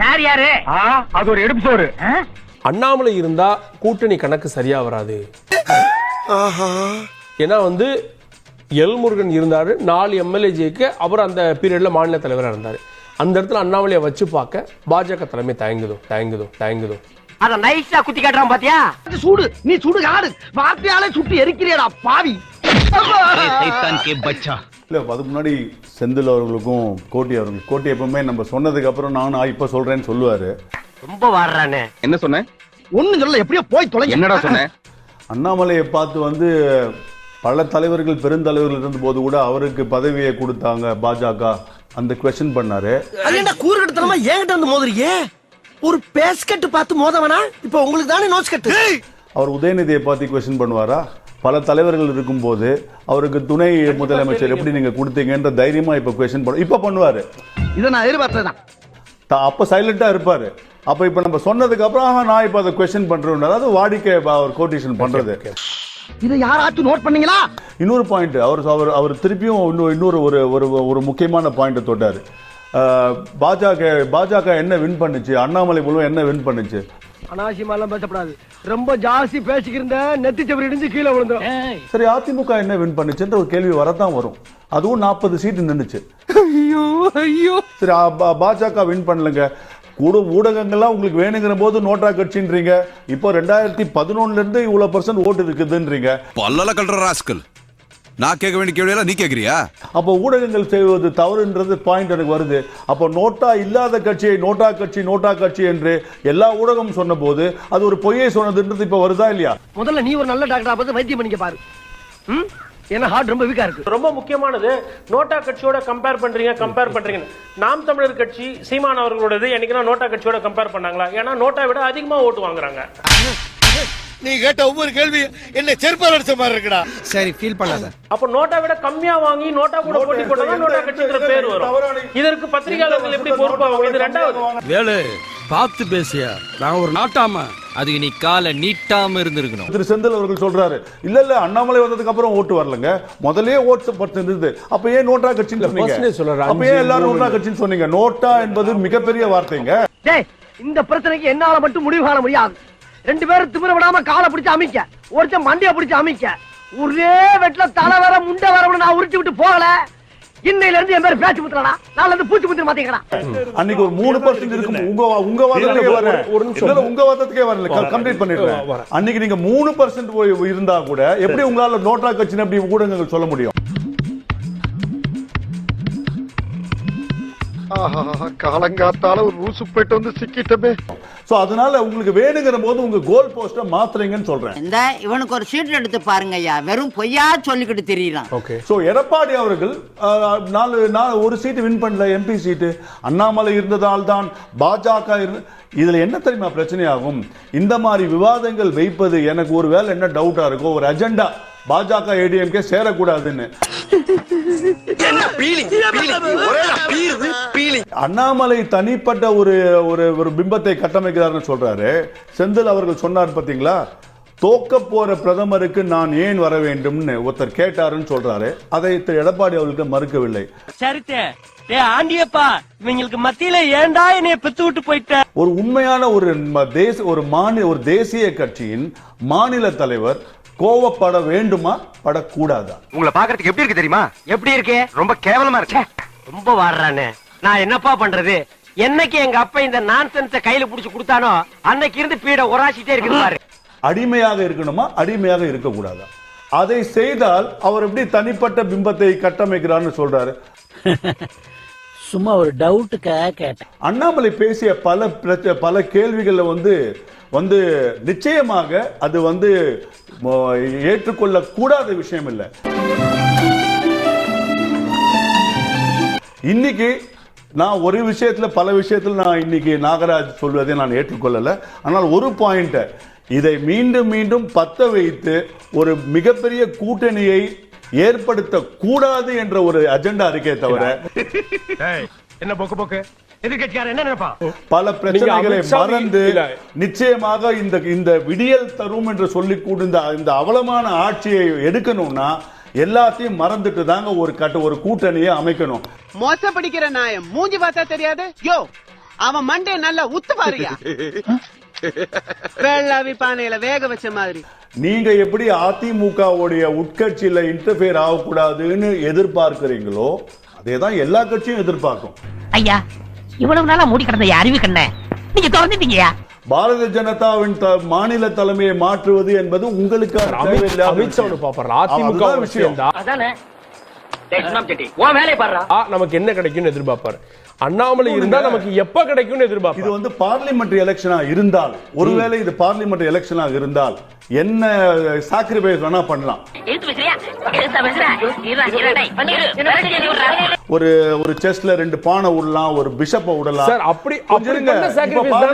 Sir யாரு? அது ஒரு எடுப்பு சோறு. அண்ணாமலை இருந்தா கூட்டணி கணக்கு சரியா வராது. ஏன்னா வந்து எல் முருகன் இருந்தாரு நாலு எம்எல்ஏ ஜெயிக்க அவர் அந்த பீரியட்ல மாநில தலைவராக இருந்தார். அந்த இடத்துல அண்ணாமலையை வச்சு பார்க்க பாஜக தலைமை தயங்குதோ தயங்குதோ தயங்குதோ. அத நைஸா குத்தி காட்டுறான் பாத்தியா? சூடு நீ சுடு காடு. வார்த்தையாலே சுட்டு எரிக்கிறியடா பாவி. இல்ல அதுக்கு முன்னாடி செந்தில் அவர்களுக்கும் கோட்டி அவர்களுக்கும் கோட்டி எப்பவுமே நம்ம சொன்னதுக்கு அப்புறம் நானும் ஆ, இப்ப சொல்றேன்னு சொல்லுவாரு. ரொம்ப வாடுறானே. என்ன சொன்ன? ஒண்ணு சொல்ல எப்படியோ போய் தொலை என்னடா சொன்ன? அண்ணாமலையை பார்த்து வந்து பல தலைவர்கள் பெருந்தலைவர்கள் இருந்தபோது கூட அவருக்கு பதவியை கொடுத்தாங்க பாஜக. அந்த கொஸ்டின் பண்ணாரு. கூறுகட்டத்தனமா? ஏன்கிட்ட வந்து மோதுறீங்க? ஒரு பேஸ்கட் பார்த்து மோதவனா? இப்போ உங்களுக்கு தானே நோட்ஸ் கட்டு அவர் உதயநிதியை பார்த்து கொஸ்டின் பண்ணுவாரா? பல தலைவர்கள் இருக்கும்போது அவருக்கு துணை முதலமைச்சர் எப்படி நீங்க கொடுத்தீங்கன்ற தைரியமா இப்ப கொஸ்டின் பண்ண இப்ப பண்ணுவாரு. இதை நான் எதிர்பார்த்ததான் அப்ப சைலண்டா இருப்பாரு. அப்ப இப்ப நம்ம சொன்னதுக்கு அப்புறம் நான் இப்ப அதை கொஸ்டின் பண்றேன் அதாவது வாடிக்கை அவர் கோட்டேஷன் பண்றது. இதை யாராச்சும் நோட் பண்ணீங்களா? இன்னொரு பாயிண்ட் அவர் அவர் அவர் திருப்பியும் இன்னொரு இன்னொரு ஒரு ஒரு ஒரு முக்கியமான பாயிண்ட் தொட்டாரு. பாஜக பாஜக என்ன வின் பண்ணுச்சு? அண்ணாமலை மூலம் என்ன வின் பண்ணுச்சு? அனாவசியமா எல்லாம் பேசப்படாது. ரொம்ப ஜாஸ்தி பேசிக்கிருந்த நெத்தி சவரி இடிஞ்சு கீழே விழுந்தோம் சரி அதிமுக என்ன வின் பண்ணுச்சுன்ற ஒரு கேள்வி வரத்தான் வரும். அதுவும் நாற்பது சீட்டு நின்னுச்சு. ஐயோ ஐயோ. சரி பாஜக வின் பண்ணலங்க. கூட ஊடகங்கள்லாம் உங்களுக்கு வேணுங்கிற போது நோட்டா கட்சின்றீங்க. இப்போ ரெண்டாயிரத்தி பதினொன்னுல இருந்து இவ்வளவு பர்சன்ட் ஓட்டு இருக்குதுன்றீங்க. பல்லல கல்ற ராஸ்கல் நான் கேட்க வேண்டிய கேள்வியெல்லாம் நீ கேக்குறியா அப்போ ஊடகங்கள் செய்வது தவறுன்றது பாயிண்ட் எனக்கு வருது. அப்போ நோட்டா இல்லாத கட்சியை நோட்டா கட்சி நோட்டா கட்சி என்று எல்லா ஊடகம் சொன்னபோது அது ஒரு பொய்யை சொன்னதுன்றது இப்போ வருதா இல்லையா? முதல்ல நீ ஒரு நல்ல டாக்டரா பார்த்து வைத்தியம் பண்ணிக்க பாரு. ம்? ஏன்னா ஹார்ட் ரொம்ப வீக்கா இருக்கு. ரொம்ப முக்கியமானது நோட்டா கட்சியோட கம்பேர் பண்றீங்க கம்பேர் பண்றீங்க நாம் தமிழர் கட்சி சீமான் அவர்களோடது என்னைக்குன்னா நோட்டா கட்சியோட கம்பேர் பண்ணாங்களா? ஏன்னா நோட்டா விட அதிகமா ஓட்டு வாங்குறாங்க. நீ கேட்ட ஒவ்வொரு கேள்வி என்ன செருப்பால் அடிச்ச மாதிரி இருக்குடா. சரி ஃபீல் பண்ணாத அப்ப நோட்டா விட கம்மியா வாங்கி நோட்டா கூட போட்டி போட்டா நோட்டா கட்சிங்கிற பேர் வரும். இதற்கு பத்திரிகையாளர்கள் எப்படி பொறுப்பாகும் இது ரெண்டாவது. வேலு பார்த்து பேசியா? நான் ஒரு நாட்டாம அதுக்கு நீ காலை நீட்டாம இருந்திருக்கணும். திரு செந்தில் அவர்கள் சொல்றாரு. இல்ல இல்ல அண்ணாமலை வந்ததுக்கு அப்புறம் ஓட்டு வரலங்க. முதல்லயே ஓட்டு பத்து இருந்தது. அப்ப ஏன் நோட்டா கட்சின்னு சொன்னீங்க? அப்ப ஏன் எல்லாரும். நோட்டா கட்சின்னு சொன்னீங்க? நோட்டா என்பது மிகப்பெரிய வார்த்தைங்க. டேய் இந்த பிரச்சனைக்கு என்னால மட்டும் முடிவு காண முடியாது. ரெண்டு பேரும் திமிர விடாம காலை பிடிச்சு அமைக்க ஒருத்தன் மண்டைய பிடிச்சு அமைக்க ஒரே வெட்ல தலை வர முண்டை வர நான் உருட்டி விட்டு போகல. இன்னையில இருந்து என் பேர் பேச்சு முத்துறா நாளை இருந்து பூச்சி முத்திர மாத்தீங்கடா அன்னைக்கு ஒரு மூணு பர்சன்ட் இருக்கும். உங்க உங்க வாதத்துக்கே ஒரு நிமிஷம். இல்ல, உங்க வாதத்துக்கே வரல. கம்ப்ளீட் பண்ணிடுறேன். அன்னைக்கு நீங்க மூணு பர்சன்ட் இருந்தா கூட எப்படி உங்களால நோட்டா கட்சின்னு அப்படி ஊடகங்கள் சொல்ல முடியும்? காலங்காத்தால ஒரு ரூசு போயிட்டு வந்து சிக்கிட்டமே. சோ அதனால உங்களுக்கு வேணுங்கிற போது உங்க கோல் போஸ்ட மாத்துறீங்கன்னு சொல்றேன். இந்த இவனுக்கு ஒரு சீட் எடுத்து பாருங்க ஐயா வெறும் பொய்யா சொல்லிக்கிட்டு தெரியலாம் ஓகே சோ எடப்பாடி அவர்கள் நாலு நாலு ஒரு சீட்டு வின் பண்ணல எம்பி சீட்டு அண்ணாமலை இருந்ததால் தான் பாஜக இதுல என்ன தெரியுமா பிரச்சனையாகும்? இந்த மாதிரி விவாதங்கள் வைப்பது எனக்கு ஒரு வேளை என்ன டவுட்டா இருக்கும் ஒரு அஜெண்டா பாஜக ஏடிஎம்கே சேரக்கூடாதுன்னு. அண்ணாமலை தனிப்பட்ட ஒரு ஒரு ஒரு பிம்பத்தை கட்டமைக்கிறார்னு சொல்றாரு. செந்தில் அவர்கள் சொன்னார் பாத்தீங்களா? தோக்க போற பிரதமருக்கு நான் ஏன் வர வேண்டும்னு ஒருத்தர் கேட்டாருன்னு சொல்றாரு. அதை திரு எடப்பாடி அவர்களுக்கு மறுக்கவில்லை. ஆண்டியப்பா இவங்களுக்கு மத்தியில ஏன்டா என்னைய பெத்து விட்டு போயிட்ட? ஒரு உண்மையான ஒரு தேச ஒரு மாநில ஒரு தேசிய கட்சியின் மாநில தலைவர் கோவப்பட வேண்டுமா? படக்கூடாதா? உங்களை பாக்குறதுக்கு எப்படி இருக்கு தெரியுமா? எப்படி இருக்கு? ரொம்ப கேவலமா இருக்கு. ரொம்ப வாடுறானே. நான் என்னப்பா பண்றது? என்னைக்கு எங்க அப்பா இந்த நான்சென்ஸ கையில புடிச்சு கொடுத்தானோ அன்னைக்கு இருந்து பீட உராசிட்டே இருக்குது பாரு. அடிமையாக இருக்கணுமா? அடிமையாக இருக்கக்கூடாதா? அதை செய்தால் அவர் எப்படி தனிப்பட்ட பிம்பத்தை கட்டமைக்கிறார்னு சொல்றாரு. சும்மா ஒரு டவுட்டுக்காக கேட்டேன். அண்ணாமலை பேசிய பல பல கேள்விகளில் வந்து வந்து நிச்சயமாக அது வந்து ஏற்றுக்கொள்ள கூடாத விஷயம் இல்லை. இன்னைக்கு நான் ஒரு விஷயத்துல பல விஷயத்துல நான் இன்னைக்கு நாகராஜ் சொல்வதை நான் ஏற்றுக்கொள்ளல. ஆனால் ஒரு பாயிண்ட்டை இதை மீண்டும் மீண்டும் பத்த வைத்து ஒரு மிகப்பெரிய கூட்டணியை ஏற்படுத்த கூடாது என்ற ஒரு அஜெண்டா இருக்கே தவிர என்ன போக்கு போக்கு? பல பிரச்சனைகளை மறந்து. நிச்சயமாக இந்த இந்த விடியல் தரும் என்று சொல்லி இந்த இந்த அவலமான ஆட்சியை எடுக்கணும்னா எல்லாத்தையும் மறந்துட்டு தாங்க ஒரு கட்ட ஒரு கூட்டணியை அமைக்கணும். மோச படிக்கிற நாயம் மூஞ்சி பார்த்தா தெரியாது? யோ அவன் மண்டே நல்லா உத்து பாருயா. வெள்ளாவி பானையில வேக வச்ச மாதிரி. நீங்க எப்படி அதிமுகவுடைய உட்கட்சியில இன்டர்ஃபியர் ஆகக்கூடாதுன்னு எதிர்பார்க்கிறீங்களோ அதே தான் எல்லா கட்சியும் எதிர்பார்க்கும். ஐயா இவ்வளவு நாளா மூடி கிடந்த அறிவு கண்ண நீங்க திறந்துட்டீங்கயா பாரதிய ஜனதாவின் த- மாநில தலைமையை மாற்றுவது என்பது உங்களுக்கு அமித்ஷா விஷயம். நமக்கு என்ன கிடைக்கும்னு எதிர்பார்ப்பாரு. அண்ணாமலை இருந்தா நமக்கு எப்ப கிடைக்கும்னு இது எதிர்பார்ப்பாரு வந்து பார்லிமெண்டரி எலெக்ஷனா இருந்தால் ஒருவேளை இது பார்லிமெண்டரி எலெக்ஷனா இருந்தால் என்ன சாக்ரிஃபைஸ் வேணா பண்ணலாம். ஒரு ஒரு செஸ்ல ரெண்டு பானை விடலாம் ஒரு பிஷப்ப விடலாம். சார், அப்படி- கொஞ்சம்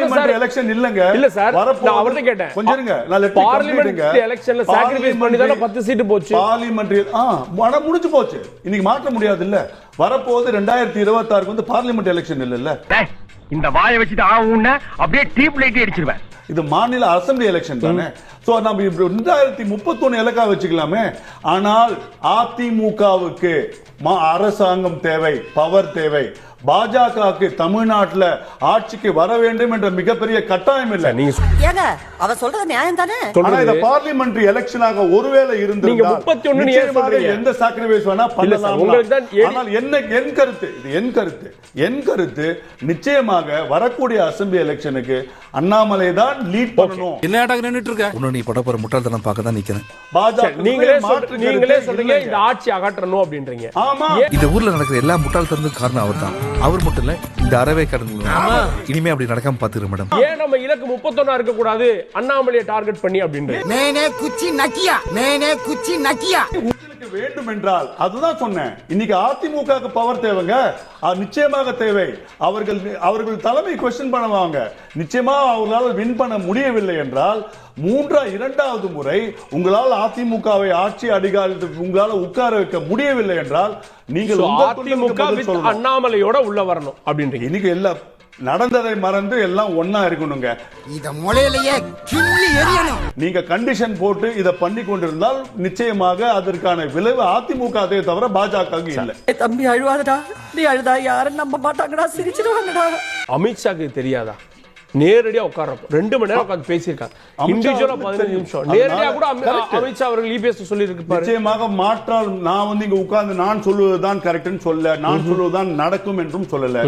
சார்? election இல்லங்க. இல்ல சார் நான் அவர்ட்ட கேட்டேன். கொஞ்சம் இருங்க. நான் பார்லிமெண்ட். எலெக்ஷன்ல சாக்ரிஃபைஸ் பண்ணி தானே பத்து சீட்டு போச்சு. பார்லிமெண்டரி ஆ ஆனா முடிஞ்சு போச்சு. இன்னைக்கு மாற்ற முடியாது இல்ல வரப்போகுது ரெண்டாயிரத்தி இருபத்தி ஆறுக்கு வந்து பார்லிமெண்ட் எலெக்ஷன் இல்ல இந்த வாயை வச்சுட்டு ஆகும்னா அப்படியே டீப் லைட் அடிச்சிருவேன். இது மாநில அசெம்பிளி எலெக்ஷன் தானே? சோ நம்ம இப்ப ரெண்டாயிரத்தி முப்பத்தொன்னு இலக்கா வச்சுக்கலாமே? ஆனால் அதிமுகவுக்கு மா- அரசாங்கம் தேவை பவர் தேவை. பாஜகவுக்கு தமிழ்நாட்டுல ஆட்சிக்கு வர வேண்டும் என்ற மிகப்பெரிய கட்டாயம் இல்லை. நீங்க ஏங்க அவ சொல்றது நியாயம் தானே? ஆனா இந்த பார்லிமெண்டரி எலெக்ஷனாக ஒருவேளை இருந்து நீங்க 31 ன்னு ஏன் சொல்றீங்க? எந்த சாக்ரிஃபைஸ் வேணா பண்ணலாம் உங்களுக்கு தான் ஏடி- ஆனால் என்ன என் கருத்து இது என் கருத்து என் கருத்து நிச்சயமாக வரக்கூடிய அசெம்பிளி எலெக்ஷனுக்கு அண்ணாமலை தான் லீட் பண்ணணும். என்னடா நின்னுட்டு இருக்க உன்னை நீ பட போற முட்டாள்தனம் பார்க்க தான் நிக்கிறேன். பாஜக நீங்களே நீங்களே சொல்றீங்க. இந்த ஆட்சி அகற்றணும் அப்படின்றீங்க. ஆமா. இந்த ஊர்ல நடக்கிற எல்லா முட்டாள்தனத்துக்கும் காரணம் அவர் தான் அவர் மட்டும் இல்ல இந்த அறவே கடந்து இனிமே அப்படி நடக்காம பாத்துக்கிறேன் மேடம். ஏன் நம்ம இலக்கு முப்பத்தொன்னா இருக்க கூடாது அண்ணாமலையை டார்கெட் பண்ணி அப்படின்றது மேனே குச்சி நக்கியா? மேனே குச்சி நக்கியா? உங்களுக்கு வேண்டும் என்றால் அதுதான் சொன்னேன். இன்னைக்கு அதிமுக பவர் தேவைங்க. நிச்சயமாக தேவை. அவர்கள் அவர்கள் தலைமை கொஸ்டின் பண்ணுவாங்க. நிச்சயமா அவர்களால் வின் பண்ண முடியவில்லை என்றால் மூன்றா இரண்டாவது முறை உங்களால் அதிமுகவை ஆட்சி அதிகாரத்துக்கு உங்களால் உட்கார வைக்க முடியவில்லை என்றால் நீங்கள் அதிமுக. அண்ணாமலையோட உள்ள வரணும் அப்படின்றீங்க. இன்னைக்கு எல்லாம் நடந்ததை மறந்து எல்லாம் ஒண்ணா இருக்கணுங்க. இத முளையிலேயே கிள்ளி எரியணும் நீங்க கண்டிஷன் போட்டு இதை பண்ணி கொண்டிருந்தால் நிச்சயமாக அதற்கான விளைவு அதிமுக அதே தவிர பாஜக இல்லை. தம்பி அழுவாதடா. நீ அழுதா யாரும் நம்ப மாட்டாங்கடா. சிரிச்சிடுவாங்கடா. அமித்ஷாக்கு தெரியாதா? நேரடியா உட்கார்றப்போ ரெண்டு மணி நேரம் உட்கார்ந்து பேசியிருக்காங்க இண்டிவிஜுவலா பதினஞ்சு. நிமிஷம். நேரடியா கூட. அமித்ஷா அவர்கள் இபிஎஸ் சொல்லி இருக்கு நிச்சயமாக மாற்றால் நான் வந்து இங்க உட்கார்ந்து நான் சொல்லுவதுதான் கரெக்ட்னு சொல்ல நான் சொல்லுவதுதான் நடக்கும் என்றும் சொல்லல.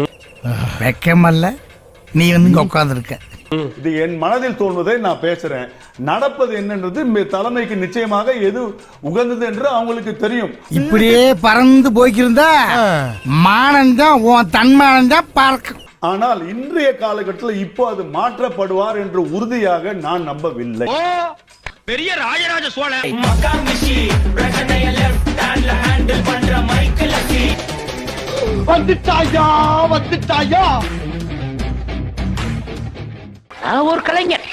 வெக்கமல்ல. நீ வந்து இங்க உட்கார்ந்துருக்க. இது என் மனதில் தோன்வதை நான் பேசுறேன். நடப்பது என்னன்றது தலைமைக்கு நிச்சயமாக எது உகந்தது என்று அவங்களுக்கு தெரியும். இப்படியே பறந்து போய்க்கிருந்தா மானந்தான் உன் தன்மானந்தான் பறக்கும் ஆனால் இன்றைய காலகட்டத்தில் இப்போ அது மாற்றப்படுவார் என்று உறுதியாக நான் நம்பவில்லை. பெரிய ராஜராஜ சோழன். வந்துட்டாயா வந்துட்டாயா? நான் ஒரு கலைஞர்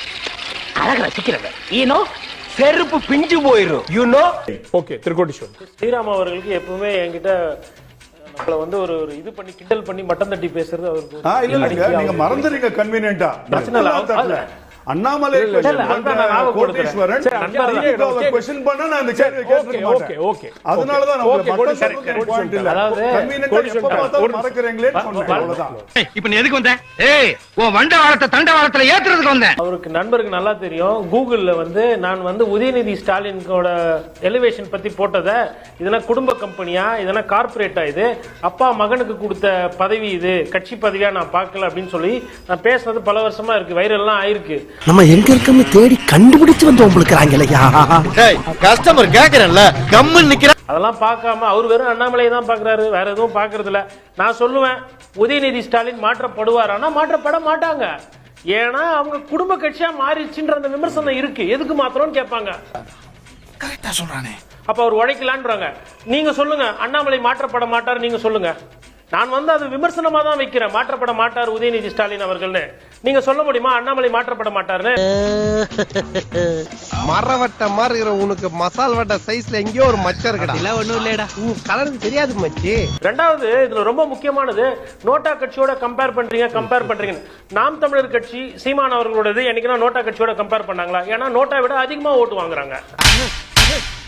அழக ரசிக்கிறவன் ஈனோ செருப்பு பிஞ்சு போயிரும் you know okay Thirukoteeswaran Sriram அவர்களுக்கு எப்பவுமே என்கிட்ட நம்மள வந்து ஒரு ஒரு இது பண்ணி கிண்டல் பண்ணி மட்டம் தட்டி பேசுறது அவருக்கு இல்ல இல்லைங்க நீங்க மறந்துறீங்க கன்வீனியன்ட்டா பிரச்சனை அண்ணாமலை. கோட்டீஸ்வரன் பண்ணா நான் இந்த கேட்டிருக்க ஓகே, மாட்டேன். மட்டம் கோடி point இல்ல. அதாவது, Convenient-ஆ கோடி எப்ப சரி, பார்த்தாலும் ஒரு- மறக்கறீங்களேன்னு சொன்னேன், அவ்வளவுதான். இப்ப நீ எதுக்கு வந்த? ஏய் உன் வண்ட வாரத்தை தண்ட வாரத்துல ஏத்துறதுக்கு வந்தேன் அவருக்கு நண்பருக்கு நல்லா தெரியும். கூகுள்ல வந்து நான் வந்து உதயநிதி ஸ்டாலினோட எலிவேஷன் பத்தி போட்டதை இதெல்லாம் குடும்ப கம்பெனியா இதெல்லாம் கார்ப்பரேட்டா இது? அப்பா மகனுக்கு கொடுத்த பதவி இது? கட்சி பதவியா நான் பார்க்கல அப்படின்னு சொல்லி நான் பேசுனது பல வருஷமா இருக்கு. வைரல்லாம் ஆயிருக்கு. நம்ம எங்க இருக்கோம்னு தேடி கண்டுபிடிச்சு வந்து உங்களுக்கு ஐயா கஸ்டமர் கேக்குறேன்ல கம்முன்னு நிக்கிற அதெல்லாம் பார்க்காம அவர் வெறும் அண்ணாமலையை தான் பார்க்கறாரு வேற எதுவும் பார்க்கறது இல்ல நான் சொல்லுவேன் உதயநிதி ஸ்டாலின் மாற்றப்படுவார் ஆனா மாற்றப்பட மாட்டாங்க. ஏன்னா அவங்க குடும்ப கட்சியா மாறிடுச்சுன்ற அந்த விமர்சனம் இருக்கு. எதுக்கு மாத்திரம்னு கேட்பாங்க. கரெக்டா சொல்றானே. அப்ப அவர் உழைக்கலான்றாங்க. நீங்க சொல்லுங்க அண்ணாமலை மாற்றப்பட மாட்டார் நீங்க சொல்லுங்க. நான் வந்து அது விமர்சனமா தான் வைக்கிறேன். மாற்றப்பட மாட்டார் உதயநிதி ஸ்டாலின் அவர்கள்னு. நீங்க சொல்ல முடியுமா? அண்ணாமலை மாற்றப்பட மாட்டார்னு? மரவட்ட மாதிரி இருக்கிற உனக்கு மசால் வட்ட சைஸ்ல எங்கேயோ ஒரு மச்சம் இருக்கடா. இல்ல ஒண்ணும் இல்லடா கலர் தெரியாது மச்சி. ரெண்டாவது இதுல ரொம்ப முக்கியமானது நோட்டா கட்சியோட கம்பேர் பண்றீங்க கம்பேர் பண்றீங்க நாம் தமிழர் கட்சி சீமான் அவர்களோடது என்னைக்குன்னா நோட்டா கட்சியோட கம்பேர் பண்ணாங்களா? ஏன்னா நோட்டா விட அதிகமா ஓட்டு வாங்குறாங்க.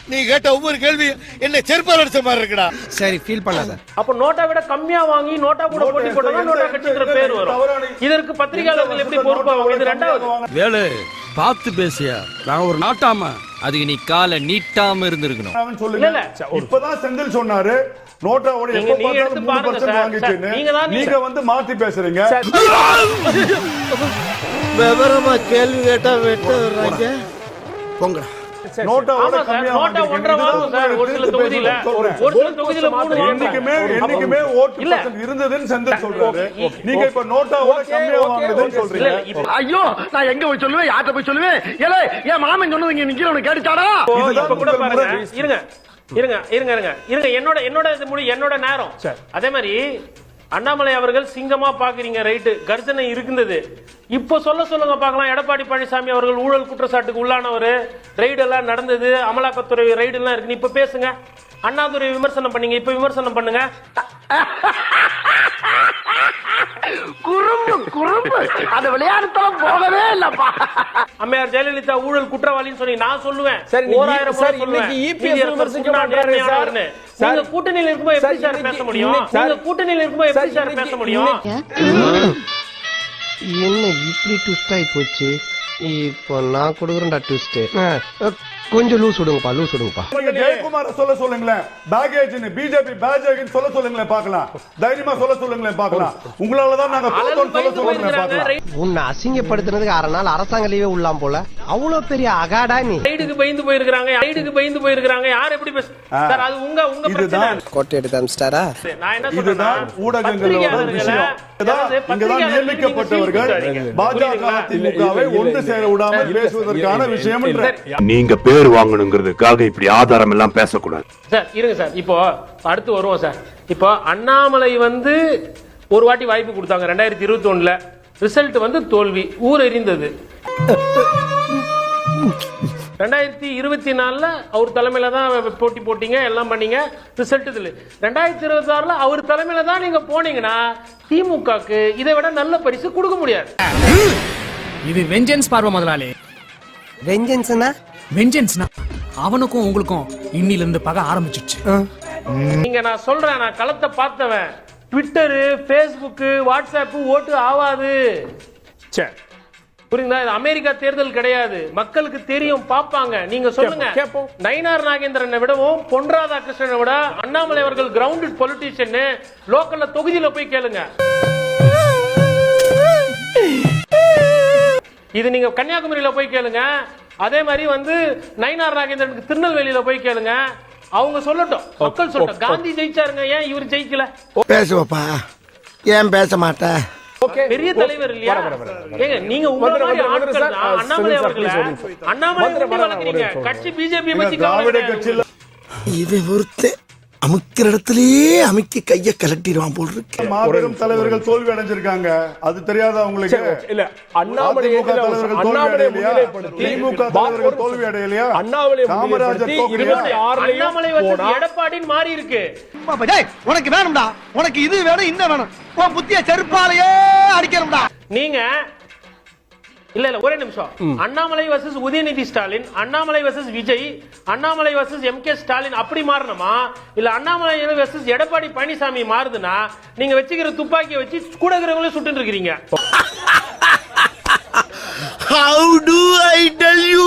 நீ கேட்ட ஒவ்வொரு கேள்வி என்ன செருப்பால் அடிச்ச மாதிரி இருக்குடா. சரி ஃபீல் பண்ணாத. அப்ப நோட்டா விட கம்மியா வாங்கி நோட்டா கூட போட்டி போட்டா நோட்டா கட்சிங்கிற பேர் வரும். இதற்கு பத்திரிகையாளர்கள் எப்படி பொறுப்பாங்க இது ரெண்டாவது. வேலு பார்த்து பேசியா? நான் ஒரு நாட்டாம. அதுக்கு நீ காலை நீட்டாம இருந்திருக்கணும். சொல்லுங்க. இல்ல, இப்பதான் செந்தில் சொன்னாரு நோட்டாவோட எப்ப பார்த்தாலும் மூணு பர்சன்ட். வாங்கிச்சுன்னு நீங்க வந்து மாத்தி பேசுறீங்க. விவரமா கேள்வி கேட்டா வெட்ட வர்றாங்க. போங்கடா. நோட்டாவோட ஆமா சார் கம்மியா நோட்டா வாங்கிட்டீங்க. ஒன்றரை இதுதான் வாங்கும் சார் ஒரு சில திருப்பி தொகுதியில சொல்றேன். ஒரு சில தொகுதியில மூணு என்னைக்குமே வாங்கும். என்னைக்குமே ஓட்டு இல்ல. percent இருந்ததுன்னு செந்தில் சொல்றாரு. ஓகே. நீங்க இப்ப நோட்டாவோட கம்மியா சொல்றீங்க. ஐயோ நான் எங்க போய் சொல்லுவேன்? யார்கிட்ட போய் சொல்லுவேன்? ஏலே என் மாமன் சொன்னது இங்க நிக்கிறவனுக்கு கேட்டுச்சாடா? இப்போ கூட பாருங்க. இருங்க இருங்க இருங்க இருங்க. இருங்க என்னோட என்னோட இது என்னோட நேரம். அதே மாதிரி அண்ணாமலை அவர்கள் சிங்கமா பாக்குறீங்க ரைட்டு கர்ஜனை இருந்தது. இப்போ சொல்ல சொல்லுங்க பார்க்கலாம். எடப்பாடி பழனிசாமி அவர்கள் ஊழல் குற்றச்சாட்டுக்கு உள்ளானவர். ரைடெல்லாம் நடந்தது. அமலாக்கத்துறை ரைடு எல்லாம் இருக்கு இப்ப பேசுங்க. அண்ணாதுரை விமர்சனம் பண்ணீங்க. இப்ப விமர்சனம் பண்ணுங்க. குறும்பு குறும்பு. அந்த விளையாடுத்தலம் போகவே இல்லப்பா. அம்மையார் ஜெயலலிதா ஊழல் குற்றவாளின்னு சொல்லி நான் சொல்லுவேன். சார், இன்னைக்கு ஓராயிரம் சார். இன்னைக்கு EPS நீதியரசர் விமர்சிக்க மாட்டாரு சார். நீங்க கூட்டணியில் இருக்கும்போது எப்படி சார், பேச முடியும்? நீங்க கூட்டணியில் இருக்கும்போது எப்படி சார், பேச முடியும்? என்ன இப்படி ட்விஸ்ட் ஆகி போச்சு? இப்போ நான் கொடுக்குறேன்டா ட்விஸ்ட் கொஞ்சம் லூஸ் விடுங்கப்பா லூஸ் விடுங்கப்பா. ஜெயக்குமார சொல்ல சொல்லுங்களேன். பேகேஜ் பிஜேபி பேஜேஜ் சொல்ல சொல்லுங்களேன் பார்க்கலாம். தைரியமா சொல்ல சொல்லுங்களேன் பார்க்கலாம். உங்களால தான் நாங்க சொல்ல சொல்லுங்களேன். பார்க்கலாம். உன்னை அசிங்கப்படுத்துனதுக்கு அரை நாள் அரசாங்க லீவே உள்ளாம் போல. அவ்வளவு பெரிய அகாடா நீ. ரைடுக்கு பயந்து போயிருக்காங்க ரைடுக்கு பயந்து போயிருக்காங்க யார் எப்படி பேச சார் அது உங்க உங்க பிரச்சனை. கோட்டை எடுத்து அமிச்சிட்டாரா? நான் என்ன இதுதான் சொல்றேன்னா ஊடகங்களோட விஷயம். இங்கதான் நியமிக்கப்பட்டவர்கள். பாஜக? அதிமுகவை ஒன்று சேர விடாமல் பேசுவதற்கான விஷயம் நீங்க பேர் வாங்கணுங்கிறதுக்காக இப்படி ஆதாரம் எல்லாம் பேசக்கூடாது. சார் இருங்க சார். இப்போ அடுத்து வருவோம் சார். இப்போ அண்ணாமலை வந்து ஒரு வாட்டி வாய்ப்பு கொடுத்தாங்க. ரெண்டாயிரத்தி இருபத்தி ஒண்ணுல ரிசல்ட் வந்து தோல்வி. ஊர் எரிந்தது. ரெண்டாயிரத்தி இருபத்தி நாலுல அவர் தலைமையில தான் போட்டி போட்டீங்க எல்லாம் பண்ணீங்க. ரிசல்ட் இதுல. ரெண்டாயிரத்தி இருபத்தி ஆறுல அவர் தலைமையில தான் நீங்க போனீங்கன்னா திமுகக்கு இதை விட நல்ல பரிசு கொடுக்க முடியாது. இது வெஞ்சன்ஸ் பார்வை முதலாளி. வெஞ்சன்ஸ்னா? வெஞ்சன்ஸ்னா அவனுக்கும் உங்களுக்கும் இன்னில இருந்து பகை ஆரம்பிச்சிருச்சு நீங்க நான் சொல்றேன் நான் களத்தை பார்த்தவன். ட்விட்டரு ஃபேஸ்புக்கு வாட்ஸ்அப் ஓட்டு ஆவாது. சரி புரியுதா? இது அமெரிக்கா தேர்தல் கிடையாது. மக்களுக்கு தெரியும் பாப்பாங்க நீங்க சொல்லுங்க. நயினார் நாகேந்திரனை விடவும் பொன் ராதாகிருஷ்ணனை விட அண்ணாமலை அவர்கள் கிரவுண்டட் பொலிட்டீஷியன் லோக்கல்ல தொகுதியில போய் கேளுங்க. இது நீங்க கன்னியாகுமரியில போய் கேளுங்க. அதே மாதிரி வந்து நயினார் நாகேந்திரனுக்கு திருநெல்வேலியில போய் கேளுங்க. அவங்க சொல்லட்டும். மக்கள் சொல்லட்டும். காந்தி ஜெயிச்சாருங்க. ஏன் இவர் ஜெயிக்கல? பேசுவப்பா. ஏன் பேச மாட்டேன் பெரிய தலைவர் இல்லையா? ஏங்க நீங்க உங்கள மாதிரி ஆட்கள் அண்ணாமலை அவர்களை. அண்ணாமலை வளர்க்குறீங்க? கட்சி பிஜேபி கவலை கட்சியில ஒருத்த அமுக்கிற இடத்துலயே அமுக்கி கைய கலட்டிடுவான் போல் இருக்கு. மாபெரும் தலைவர்கள் தோல்வி அடைஞ்சிருக்காங்க. அது தெரியாதா okay. இல்ல அண்ணாமலை தலைவர்கள் தோல்வி அண்ணாமலை அடையலையா? திமுக தலைவர்கள் தோல்வி அடையலையா? அண்ணாமலை காமராஜர் அண்ணாமலை எடப்பாடின்னு மாறி இருக்கு. உனக்கு வேணும்டா. உனக்கு இது வேணும் இந்த வேணும். உன் புத்திய செருப்பாலேயே அடிக்கணும்டா. நீங்க இல்ல இல்ல ஒரே நிமிஷம். Annamalai versus Udhayanidhi Stalin Annamalai versus Vijay Annamalai versus M K Stalin அப்படி மாறணுமா? இல்ல அண்ணாமலை வர்சஸ் எடப்பாடி பழனிசாமி மாறுதுன்னா நீங்க வச்சுக்கிற துப்பாக்கியை வச்சு கூட இருக்கிறவங்களே சுட்டு இருக்கிறீங்க. How do I tell you